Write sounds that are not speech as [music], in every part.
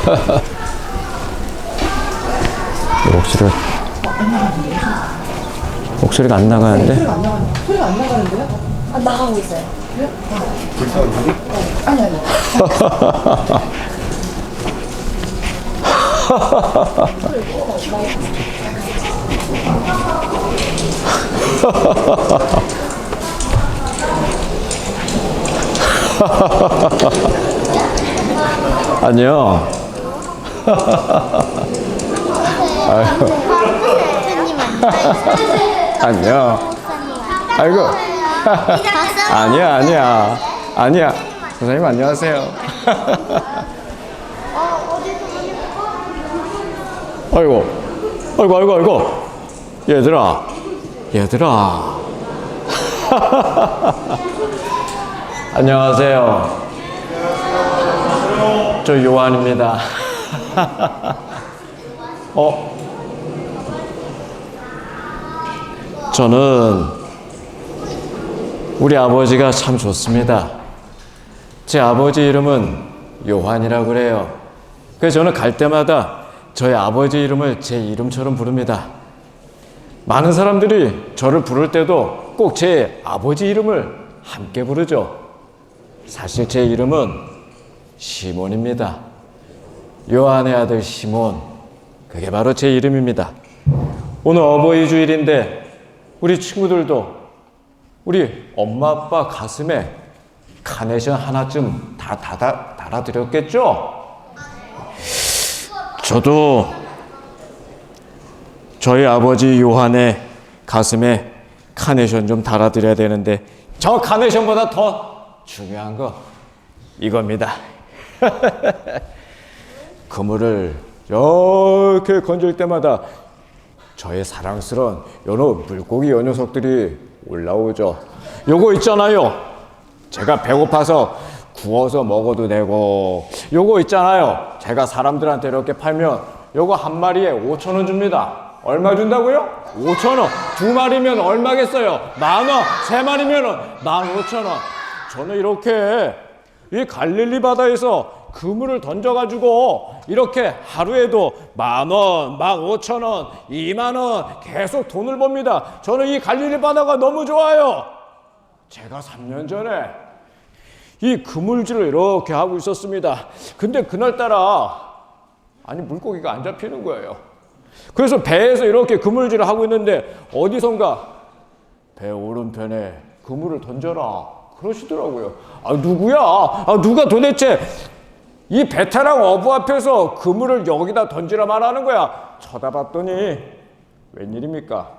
[laughs] 목소리가 목소리가 안 나가는데 소리가 안 나가는 소리가 안 나가는데요? 아, 나가고 있어요. 아니 아니. 선생님 [laughs] 안녕 아이고. 아니야 아니야. 아니야. 선생님 안녕하세요. 아이고. 아이고 아이고 아이고. 얘들아. 얘들아. [laughs] 안녕하세요. 저 요한입니다 [laughs] 어 저는 우리 아버지가 참 좋습니다. 제 아버지 이름은 요한이라고 그래요. 그래서 저는 갈 때마다 저희 아버지 이름을 제 이름처럼 부릅니다. 많은 사람들이 저를 부를 때도 꼭 제 아버지 이름을 함께 부르죠. 사실 제 이름은 시몬입니다. 요한의 아들 시몬. 그게 바로 제 이름입니다. 오늘 어버이 주일인데 우리 친구들도 우리 엄마 아빠 가슴에 카네이션 하나쯤 다 달아, 달아드렸겠죠? 저도 저희 아버지 요한의 가슴에 카네이션 좀 달아드려야 되는데 저 카네이션보다 더 중요한 거 이겁니다. [laughs] 그물을 이렇게 건질 때마다 저의 사랑스러운 연어 물고기 요 녀석들이 올라오죠. 요거 있잖아요. 제가 배고파서 구워서 먹어도 되고 요거 있잖아요. 제가 사람들한테 이렇게 팔면 요거 한 마리에 5천 원 줍니다. 얼마 준다고요? 5천 원. 두 마리면 얼마겠어요? 만 원. 세 마리면 만 오천 원. 저는 이렇게 이 갈릴리 바다에서 그물을 던져가지고 이렇게 하루에도 만 원, 만 오천 원, 이만 원 계속 돈을 법니다. 저는 이 갈릴리 바다가 너무 좋아요. 제가 3년 전에 이 그물질을 이렇게 하고 있었습니다. 근데 그날따라 아니 물고기가 안 잡히는 거예요. 그래서 배에서 이렇게 그물질을 하고 있는데 어디선가 배 오른편에 그물을 던져라 그러시더라고요. 아 누구야? 아 누가 도대체 이 베테랑 어부 앞에서 그물을 여기다 던지라 말하는 거야. 쳐다봤더니 웬일입니까?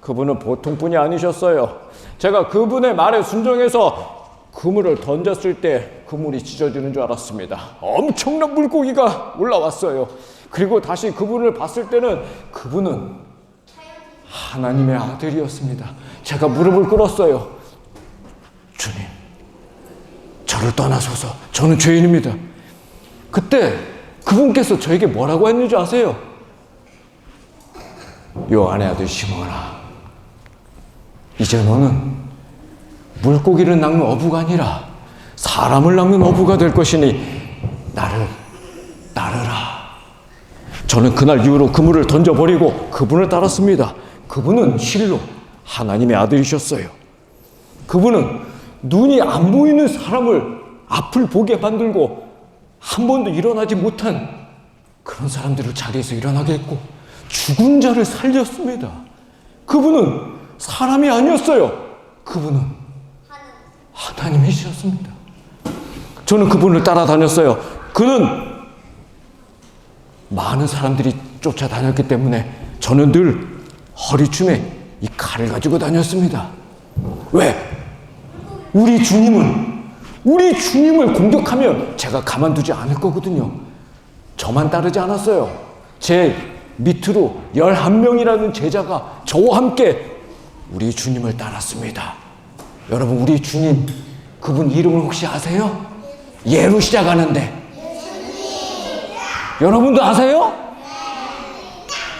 그분은 보통 분이 아니셨어요. 제가 그분의 말에 순종해서 그물을 던졌을 때 그물이 찢어지는 줄 알았습니다. 엄청난 물고기가 올라왔어요. 그리고 다시 그분을 봤을 때는 그분은 하나님의 아들이었습니다. 제가 무릎을 꿇었어요. 주님, 저를 떠나소서. 저는 죄인입니다. 그때 그분께서 저에게 뭐라고 했는지 아세요? 요한의 아들 시몬아, 이제 너는 물고기를 낚는 어부가 아니라 사람을 낚는 어부가 될 것이니 나를 따르라. 저는 그날 이후로 그물을 던져버리고 그분을 따랐습니다. 그분은 실로 하나님의 아들이셨어요. 그분은 눈이 안 보이는 사람을 앞을 보게 만들고 한 번도 일어나지 못한 그런 사람들을 자리에서 일어나게 했고 죽은 자를 살렸습니다. 그분은 사람이 아니었어요. 그분은 하나님이셨습니다. 저는 그분을 따라다녔어요. 그는 많은 사람들이 쫓아다녔기 때문에 저는 늘 허리춤에 이 칼을 가지고 다녔습니다. 왜? 우리 주님은 우리 주님을 공격하면 제가 가만두지 않을 거거든요. 저만 따르지 않았어요. 제 밑으로 11명이라는 제자가 저와 함께 우리 주님을 따랐습니다. 여러분, 우리 주님, 그분 이름을 혹시 아세요? 예로 시작하는데. 여러분도 아세요?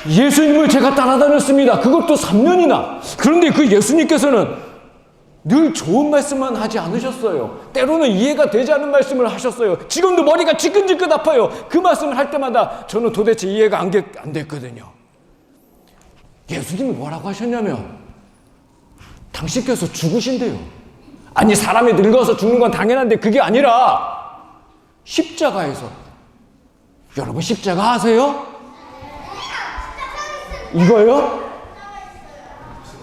예수님을 제가 따라다녔습니다. 그것도 3년이나. 그런데 그 예수님께서는 늘 좋은 말씀만 하지 않으셨어요. 때로는 이해가 되지 않는 말씀을 하셨어요. 지금도 머리가 지끈지끈 아파요. 그 말씀을 할 때마다 저는 도대체 이해가 안, 게- 안 됐거든요. 예수님이 뭐라고 하셨냐면 당신께서 죽으신대요. 아니 사람이 늙어서 죽는 건 당연한데 그게 아니라 십자가에서 여러분 십자가 아세요? 이거요?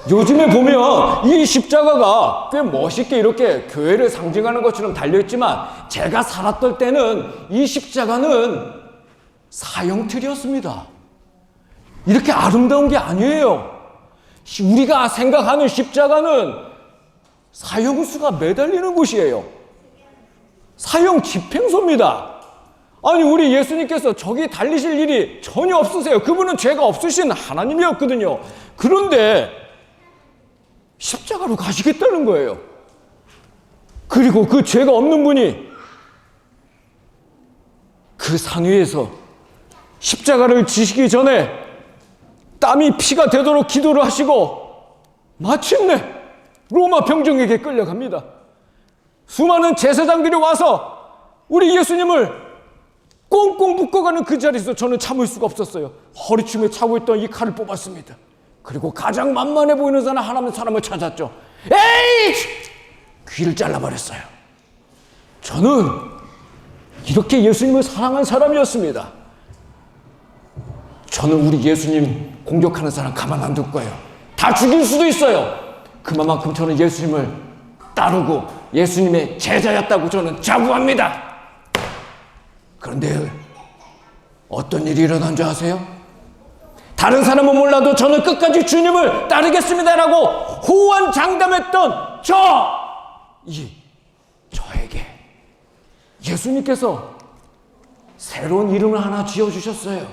요즘에 보면 이 십자가가 꽤 멋있게 이렇게 교회를 상징하는 것처럼 달려있지만 제가 살았던 때는 이 십자가는 사형틀이었습니다. 이렇게 아름다운 게 아니에요. 시- 우리가 생각하는 십자가는 사형수가 매달리는 곳이에요. 사형 집행소입니다. 아니, 우리 예수님께서 저기 달리실 일이 전혀 없으세요. 그분은 죄가 없으신 하나님이었거든요. 그런데 십자가로 가시겠다는 거예요. 그리고 그 죄가 없는 분이 그 산 위에서 십자가를 지시기 전에 땀이 피가 되도록 기도를 하시고 마침내 로마 병정에게 끌려갑니다. 수많은 제사장들이 와서 우리 예수님을 꽁꽁 묶어가는 그 자리에서 저는 참을 수가 없었어요. 허리춤에 차고 있던 이 칼을 뽑았습니다. 그리고 가장 만만해 보이는 사람 하나님 사람을 찾았죠. 에이! 귀를 잘라버렸어요. 저는 이렇게 예수님을 사랑한 사람이었습니다. 저는 우리 예수님 공격하는 사람 가만 안 둘 거예요. 다 죽일 수도 있어요. 그만큼 저는 예수님을 따르고 예수님의 제자였다고 저는 자부합니다. 그런데 어떤 일이 일어난 줄 아세요? 다른 사람은 몰라도 저는 끝까지 주님을 따르겠습니다라고 호언장담했던 저, 이 저에게 예수님께서 새로운 이름을 하나 지어주셨어요.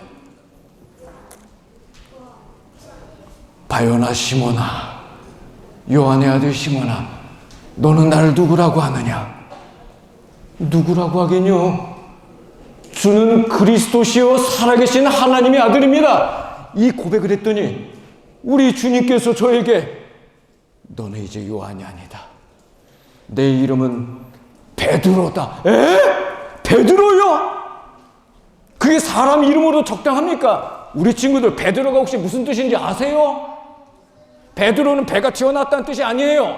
바요나 시모나, 요한의 아들 시모나, 너는 나를 누구라고 하느냐? 누구라고 하겠뇨? 주는 그리스도시요 살아계신 하나님의 아들입니다. 이 고백을 했더니 우리 주님께서 저에게 너는 이제 요한이 아니다. 내 이름은 베드로다. 에? 베드로요? 그게 사람 이름으로 적당합니까? 우리 친구들 베드로가 혹시 무슨 뜻인지 아세요? 베드로는 배가 튀어나왔다는 뜻이 아니에요.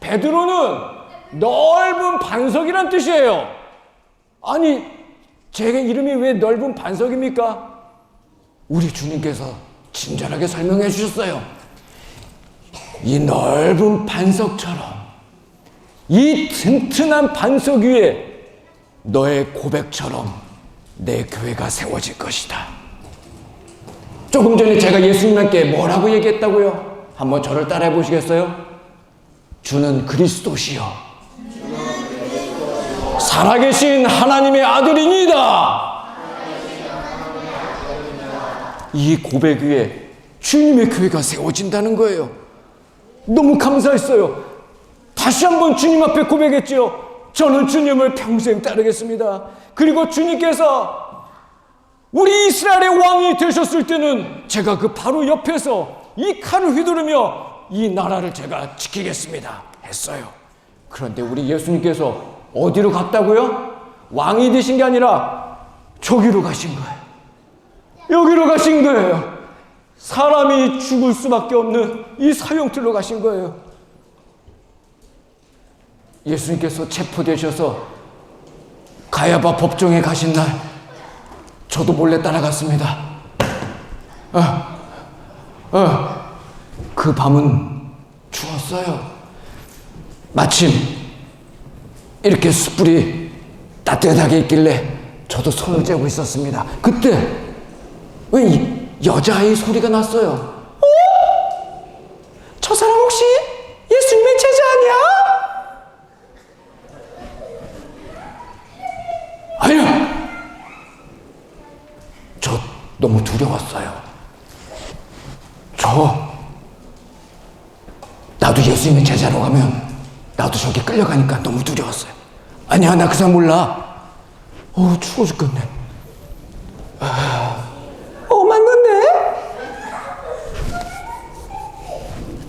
베드로는 넓은 반석이란 뜻이에요. 아니, 제 이름이 왜 넓은 반석입니까? 우리 주님께서 친절하게 설명해 주셨어요. 이 넓은 반석처럼 이 튼튼한 반석 위에 너의 고백처럼 내 교회가 세워질 것이다. 조금 전에 제가 예수님께 뭐라고 얘기했다고요? 한번 저를 따라해 보시겠어요? 주는 그리스도시요. 살아계신 하나님의 아들이니다. 이 고백 위에 주님의 교회가 세워진다는 거예요. 너무 감사했어요. 다시 한번 주님 앞에 고백했지요. 저는 주님을 평생 따르겠습니다. 그리고 주님께서 우리 이스라엘의 왕이 되셨을 때는 제가 그 바로 옆에서 이 칼을 휘두르며 이 나라를 제가 지키겠습니다. 했어요. 그런데 우리 예수님께서 어디로 갔다고요? 왕이 되신 게 아니라 저기로 가신 거예요. 여기로 가신 거예요. 사람이 죽을 수밖에 없는 이 사형틀로 가신 거예요. 예수님께서 체포되셔서 가야바 법정에 가신 날, 저도 몰래 따라갔습니다. 아, 아, 그 밤은 추웠어요. 마침 이렇게 숯불이 따뜻하게 있길래 저도 손을 째고 있었습니다. 그때 왜이 여자아이 소리가 났어요? 어? 저 사람 혹시 예수님의 제자 아니야? 아니야. 저 너무 두려웠어요. 저 나도 예수님의 제자로 가면 나도 저기 끌려가니까 너무 두려웠어요. 아니야, 나 그 사람 몰라. 어, 추워 죽겠네. 아, 어, 맞는데?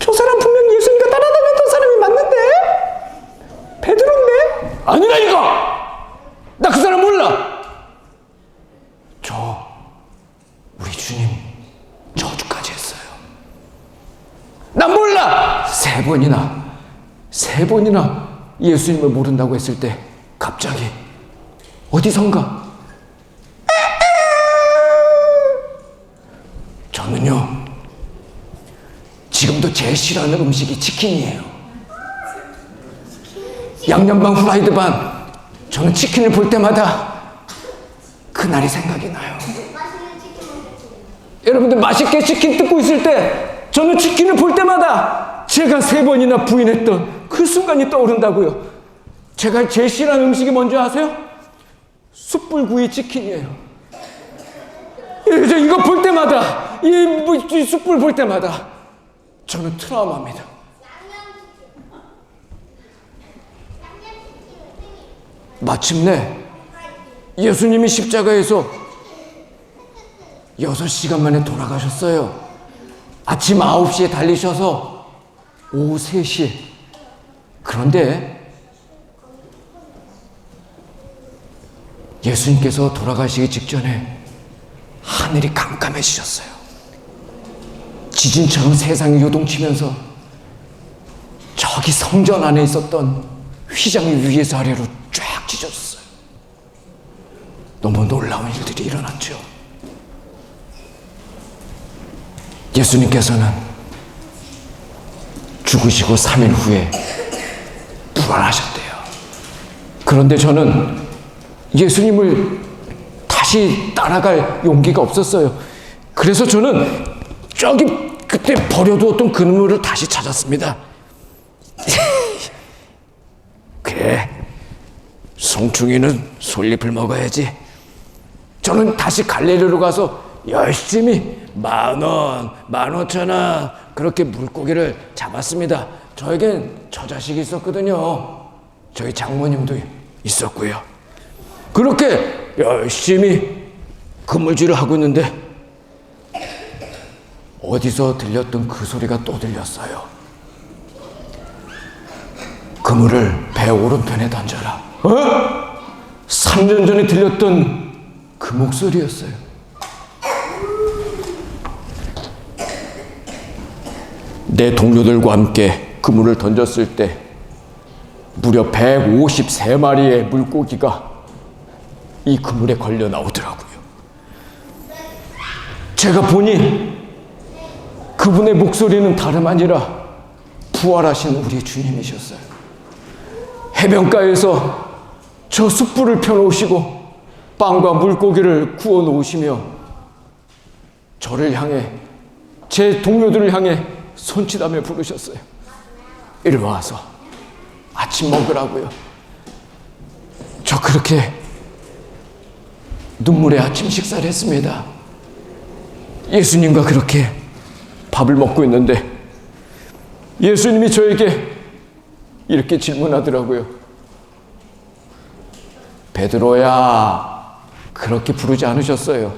저 사람 분명 예수님과 따라다녔던 사람이 맞는데? 번이나 세 번이나 예수님을 모른다고 했을 때 갑자기 어디선가 저는요 지금도 제일 싫어하는 음식이 치킨이에요. 양념반 후라이드 반 저는 치킨을 볼 때마다 그날이 생각이 나요. 여러분들 맛있게 치킨 뜯고 있을 때 저는 치킨을 볼 때마다 제가 세 번이나 부인했던 그 순간이 떠오른다고요. 제가 제일 싫어하는 음식이 뭔지 아세요? 숯불구이 치킨이에요. 예, 저 이거 볼 때마다 이, 뭐, 이 숯불 볼 때마다 저는 트라우마입니다. 마침내 예수님이 십자가에서 6시간 만에 돌아가셨어요. 아침 9시에 달리셔서 오후 3시. 그런데 예수님께서 돌아가시기 직전에 하늘이 깜깜해지셨어요. 지진처럼 세상이 요동치면서 저기 성전 안에 있었던 휘장이 위에서 아래로 쫙 찢어졌어요. 너무 놀라운 일들이 일어났죠. 예수님께서는 죽으시고 3일 후에 부활하셨대요. 그런데 저는 예수님을 다시 따라갈 용기가 없었어요. 그래서 저는 저기 그때 버려두었던 그물을 다시 찾았습니다. [laughs] 그래, 송충이는 솔잎을 먹어야지. 저는 다시 갈릴리로 가서 열심히 만 원, 만 오천 원 그렇게 물고기를 잡았습니다. 저에겐 저 자식이 있었거든요. 저희 장모님도 있었고요. 그렇게 열심히 그물질을 하고 있는데 어디서 들렸던 그 소리가 또 들렸어요. 그물을 배 오른편에 던져라. 어? 3년 전에 들렸던 그 목소리였어요. 내 동료들과 함께 그물을 던졌을 때 무려 153마리의 물고기가 이 그물에 걸려 나오더라고요. 제가 보니 그분의 목소리는 다름 아니라 부활하신 우리 주님이셨어요. 해변가에서 저 숯불을 펴놓으시고 빵과 물고기를 구워 놓으시며 저를 향해 제 동료들을 향해 손짓하며 부르셨어요. 이리 와서 아침 먹으라고요. 저 그렇게 눈물의 아침 식사를 했습니다. 예수님과 그렇게 밥을 먹고 있는데 예수님이 저에게 이렇게 질문하더라고요. 베드로야, 그렇게 부르지 않으셨어요.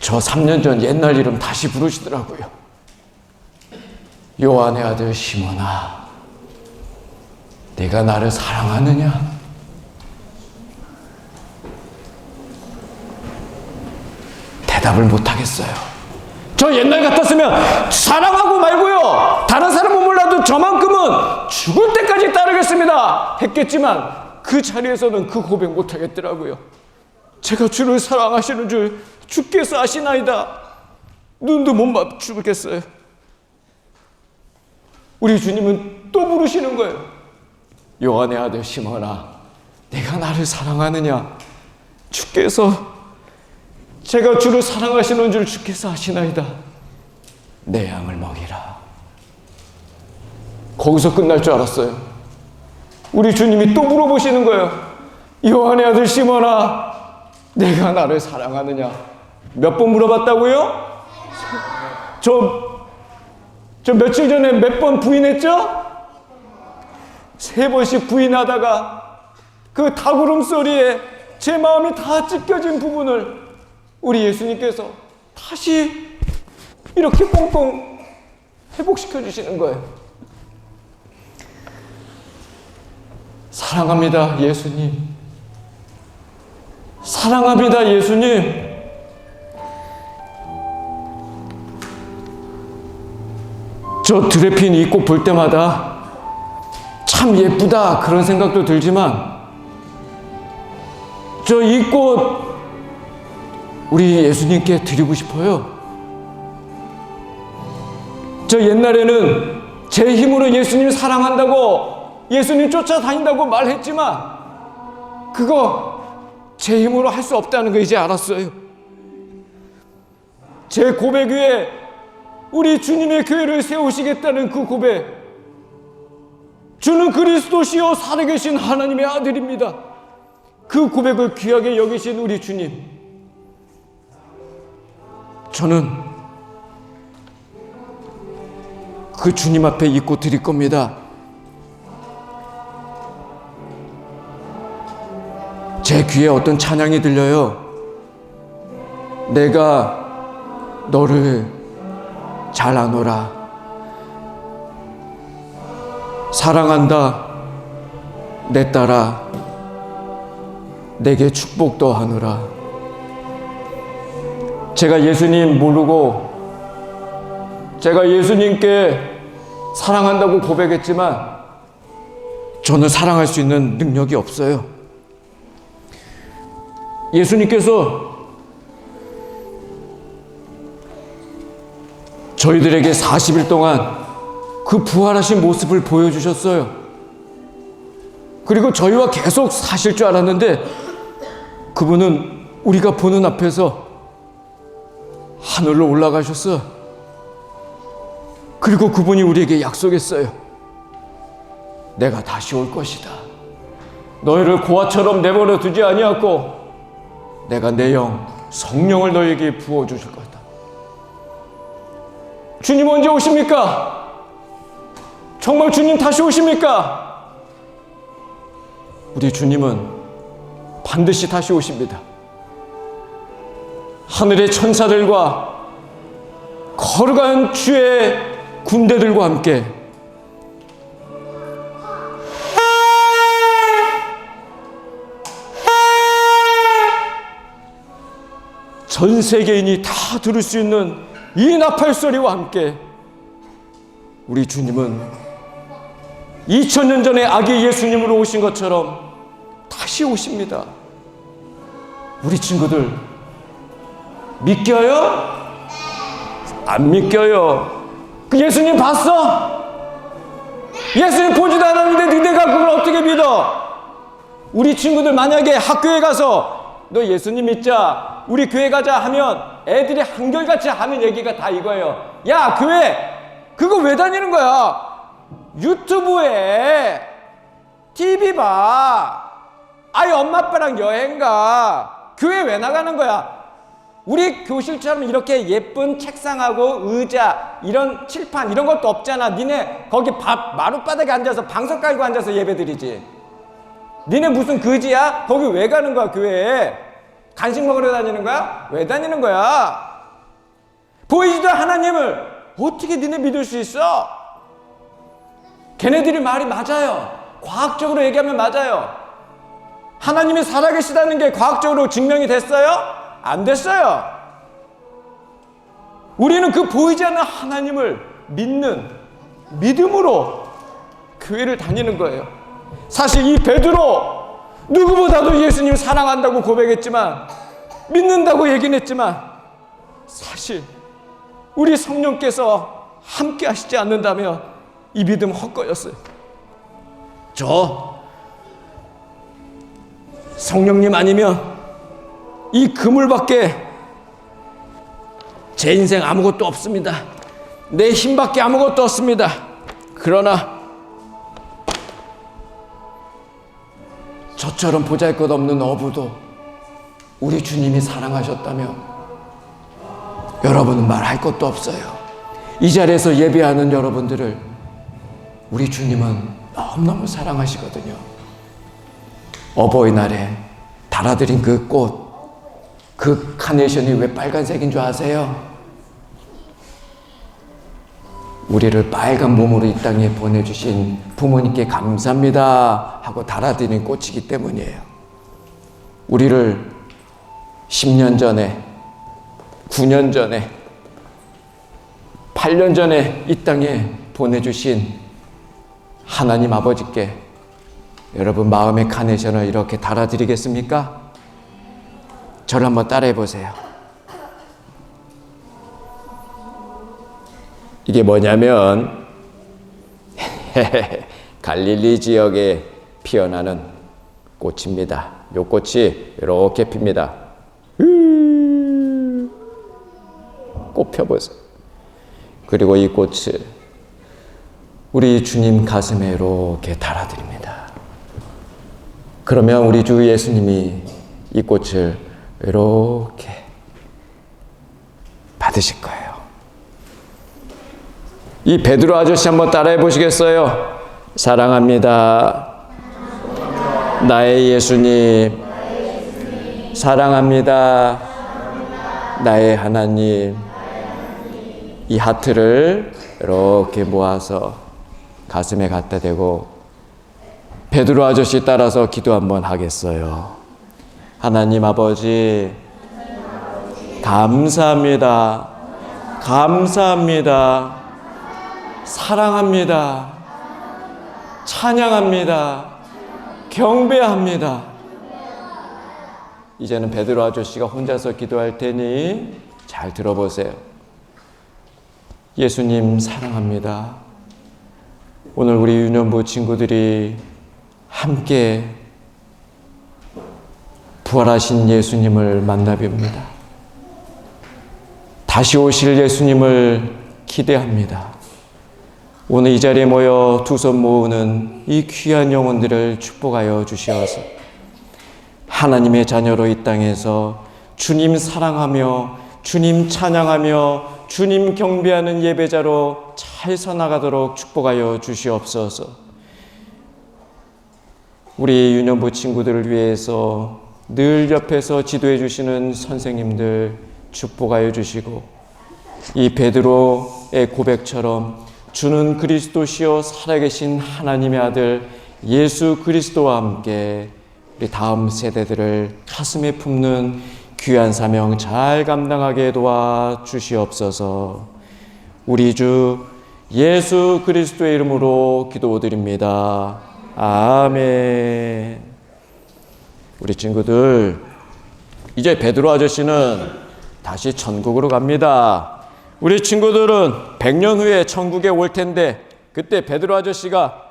저 3년 전 옛날 이름 다시 부르시더라고요. 요한의 아들 시몬아, 내가 나를 사랑하느냐? 대답을 못 하겠어요. 저 옛날 같았으면 사랑하고 말고요. 다른 사람은 몰라도 저만큼은 죽을 때까지 따르겠습니다. 했겠지만 그 자리에서는 그 고백 못 하겠더라고요. 제가 주를 사랑하시는 줄 주께서 아시나이다. 눈도 못 맞추겠어요. 우리 주님은 또 부르시는 거예요. 요한의 아들 시몬아, 내가 나를 사랑하느냐? 주께서 제가 주를 사랑하시는 줄 주께서 아시나이다. 내 양을 먹이라. 거기서 끝날 줄 알았어요. 우리 주님이 또 물어보시는 거예요. 요한의 아들 시몬아, 내가 나를 사랑하느냐? 몇 번 물어봤다고요? 저, 저 며칠 전에 몇 번 부인했죠? 세 번씩 부인하다가 그 닭울음 소리에 제 마음이 다 찢겨진 부분을 우리 예수님께서 다시 이렇게 뽕뽕 회복시켜 주시는 거예요. 사랑합니다, 예수님. 사랑합니다, 예수님. 저 드레핀 이꽃볼 때마다 참 예쁘다 그런 생각도 들지만 저 이 꽃 우리 예수님께 드리고 싶어요. 저 옛날에는 제 힘으로 예수님 사랑한다고 예수님 쫓아다닌다고 말했지만 그거 제 힘으로 할 수 없다는 거 이제 알았어요. 제 고백 위에 우리 주님의 교회를 세우시겠다는 그 고백. 주는 그리스도시요 살아계신 하나님의 아들입니다. 그 고백을 귀하게 여기신 우리 주님. 저는 그 주님 앞에 입고 드릴 겁니다. 제 귀에 어떤 찬양이 들려요. 내가 너를 잘 아노라. 사랑한다. 내 딸아. 내게 축복도 하노라. 제가 예수님 모르고 제가 예수님께 사랑한다고 고백했지만 저는 사랑할 수 있는 능력이 없어요. 예수님께서 저희들에게 40일 동안 그 부활하신 모습을 보여주셨어요. 그리고 저희와 계속 사실 줄 알았는데 그분은 우리가 보는 앞에서 하늘로 올라가셨어. 그리고 그분이 우리에게 약속했어요. 내가 다시 올 것이다. 너희를 고아처럼 내버려 두지 아니하고 내가 내 영 성령을 너에게 부어 주실 거다. 주님 언제 오십니까? 정말 주님 다시 오십니까? 우리 주님은 반드시 다시 오십니다. 하늘의 천사들과 거룩한 주의 군대들과 함께 전 세계인이 다 들을 수 있는 이 나팔 소리와 함께 우리 주님은 2000년 전에 아기 예수님으로 오신 것처럼 다시 오십니다. 우리 친구들 믿겨요? 안 믿겨요. 그 예수님 봤어? 예수님 보지도 않았는데 너네가 그걸 어떻게 믿어? 우리 친구들 만약에 학교에 가서 너 예수님 믿자. 우리 교회 가자 하면 애들이 한결같이 하는 얘기가 다 이거예요. 야 교회 그거 왜 다니는 거야? 유튜브에 TV 봐. 아이 엄마 아빠랑 여행 가. 교회 왜 나가는 거야? 우리 교실처럼 이렇게 예쁜 책상하고 의자 이런 칠판 이런 것도 없잖아. 니네 거기 밥 마룻바닥에 앉아서 방석 깔고 앉아서 예배 드리지 니네 무슨 그지야? 거기 왜 가는 거야, 교회에? 간식 먹으러 다니는 거야? 왜 다니는 거야? 보이지도 하나님을 어떻게 니네 믿을 수 있어? 걔네들이 말이 맞아요. 과학적으로 얘기하면 맞아요. 하나님이 살아계시다는 게 과학적으로 증명이 됐어요? 안 됐어요. 우리는 그 보이지 않는 하나님을 믿는 믿음으로 교회를 다니는 거예요. 사실 이 베드로 누구보다도 예수님 사랑한다고 고백했지만 믿는다고 얘기는 했지만 사실 우리 성령께서 함께 하시지 않는다면 이 믿음 헛거였어요. 저 성령님 아니면 이 그물밖에 제 인생 아무것도 없습니다. 내 힘밖에 아무것도 없습니다. 그러나 저처럼 보잘것없는 어부도 우리 주님이 사랑하셨다면 여러분은 말할 것도 없어요. 이 자리에서 예배하는 여러분들을 우리 주님은 너무너무 사랑하시거든요. 어버이날에 달아드린 그 꽃, 그 카네이션이 왜 빨간색인 줄 아세요? 우리를 빨간 몸으로 이 땅에 보내주신 부모님께 감사합니다 하고 달아드린 꽃이기 때문이에요. 우리를 10년 전에, 9년 전에, 8년 전에 이 땅에 보내주신 하나님 아버지께 여러분 마음의 카네이션을 이렇게 달아드리겠습니까? 저를 한번 따라해 보세요. 이게 뭐냐면 [laughs] 갈릴리 지역에 피어나는 꽃입니다. 요 꽃이 이렇게 핍니다. 꽃 펴보세요. 그리고 이 꽃을 우리 주님 가슴에 이렇게 달아드립니다. 그러면 우리 주 예수님이 이 꽃을 이렇게 받으실 거예요. 이 베드로 아저씨 한번 따라해 보시겠어요? 사랑합니다. 나의 예수님. 사랑합니다. 나의 하나님. 이 하트를 이렇게 모아서 가슴에 갖다 대고 베드로 아저씨 따라서 기도 한번 하겠어요. 하나님 아버지, 감사합니다. 감사합니다. 사랑합니다. 찬양합니다. 경배합니다. 이제는 베드로 아저씨가 혼자서 기도할 테니 잘 들어보세요. 예수님 사랑합니다. 오늘 우리 유년부 친구들이 함께 부활하신 예수님을 만나뵙니다. 다시 오실 예수님을 기대합니다. 오늘 이 자리에 모여 두 손 모으는 이 귀한 영혼들을 축복하여 주시어서 하나님의 자녀로 이 땅에서 주님 사랑하며 주님 찬양하며 주님 경배하는 예배자로 잘 서나가도록 축복하여 주시옵소서. 우리 유년부 친구들을 위해서 늘 옆에서 지도해 주시는 선생님들 축복하여 주시고 이 베드로의 고백처럼 주는 그리스도시요 살아계신 하나님의 아들 예수 그리스도와 함께 우리 다음 세대들을 가슴에 품는 귀한 사명 잘 감당하게 도와 주시옵소서. 우리 주 예수 그리스도의 이름으로 기도드립니다. 아멘. 우리 친구들 이제 베드로 아저씨는 다시 천국으로 갑니다. 우리 친구들은 100년 후에 천국에 올 텐데 그때 베드로 아저씨가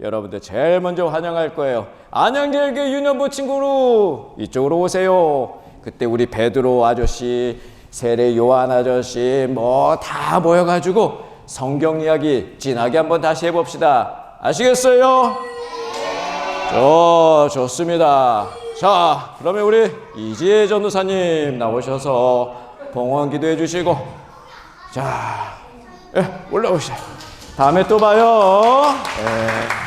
여러분들 제일 먼저 환영할 거예요. 안양길교 유년부 친구로 이쪽으로 오세요. 그때 우리 베드로 아저씨, 세례 요한 아저씨 뭐 다 모여가지고 성경 이야기 진하게 한번 다시 해봅시다. 아시겠어요? 저 좋습니다. 자, 그러면 우리 이지혜 전도사님 나오셔서 봉헌 기도해 주시고, 자, 예, 올라오시죠. 다음에 또 봐요. 예.